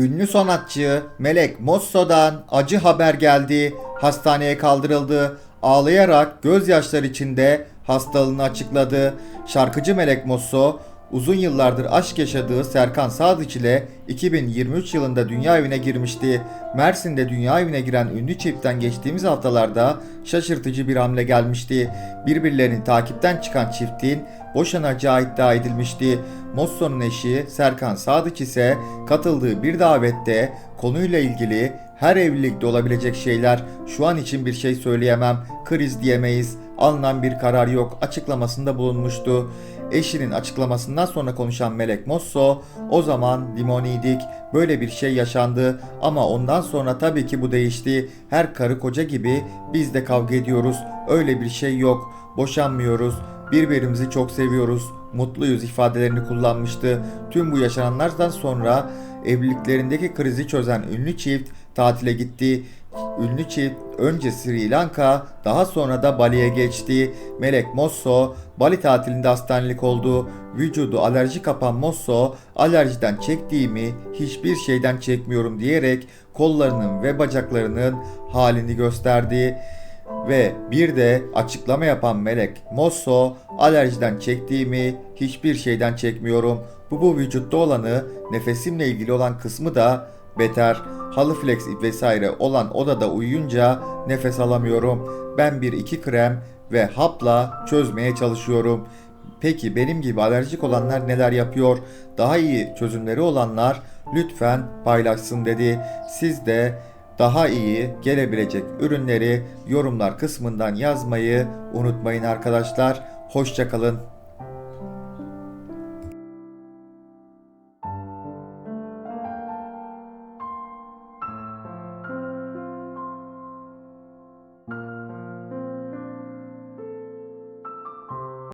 Ünlü sanatçı Melek Mosso'dan acı haber geldi. Hastaneye kaldırıldı. Ağlayarak gözyaşları içinde hastalığını açıkladı. Şarkıcı Melek Mosso uzun yıllardır aşk yaşadığı Serkan Sadıç ile 2023 yılında dünya evine girmişti. Mersin'de dünya evine giren ünlü çiftten geçtiğimiz haftalarda şaşırtıcı bir hamle gelmişti. Birbirlerini takipten çıkan çiftin boşanacağı iddia edilmişti. Mosso'nun eşi Serkan Sadıç ise katıldığı bir davette konuyla ilgili her evlilikte olabilecek şeyler şu an için bir şey söyleyemem, kriz diyemeyiz, alınan bir karar yok açıklamasında bulunmuştu. Eşinin açıklamasından sonra konuşan Melek Mosso, o zaman limoniydik, böyle bir şey yaşandı ama ondan sonra tabii ki bu değişti. Her karı koca gibi biz de kavga ediyoruz, öyle bir şey yok, boşanmıyoruz, birbirimizi çok seviyoruz, mutluyuz ifadelerini kullanmıştı. Tüm bu yaşananlardan sonra evliliklerindeki krizi çözen ünlü çift tatile gitti. Ünlü çift önce Sri Lanka daha sonra da Bali'ye geçti. Melek Mosso Bali tatilinde hastanelik oldu. Vücudu alerji kapan Mosso alerjiden çektiğimi hiçbir şeyden çekmiyorum diyerek kollarının ve bacaklarının halini gösterdi. Ve bir de açıklama yapan Melek Mosso alerjiden çektiğimi hiçbir şeyden çekmiyorum. Bu bu vücutta olanı nefesimle ilgili olan kısmı da beter. Halı flex vesaire olan odada uyuyunca nefes alamıyorum. Ben bir iki krem ve hapla çözmeye çalışıyorum. Peki benim gibi alerjik olanlar neler yapıyor? Daha iyi çözümleri olanlar lütfen paylaşsın dedi. Siz de daha iyi gelebilecek ürünleri yorumlar kısmından yazmayı unutmayın arkadaşlar. Hoşçakalın.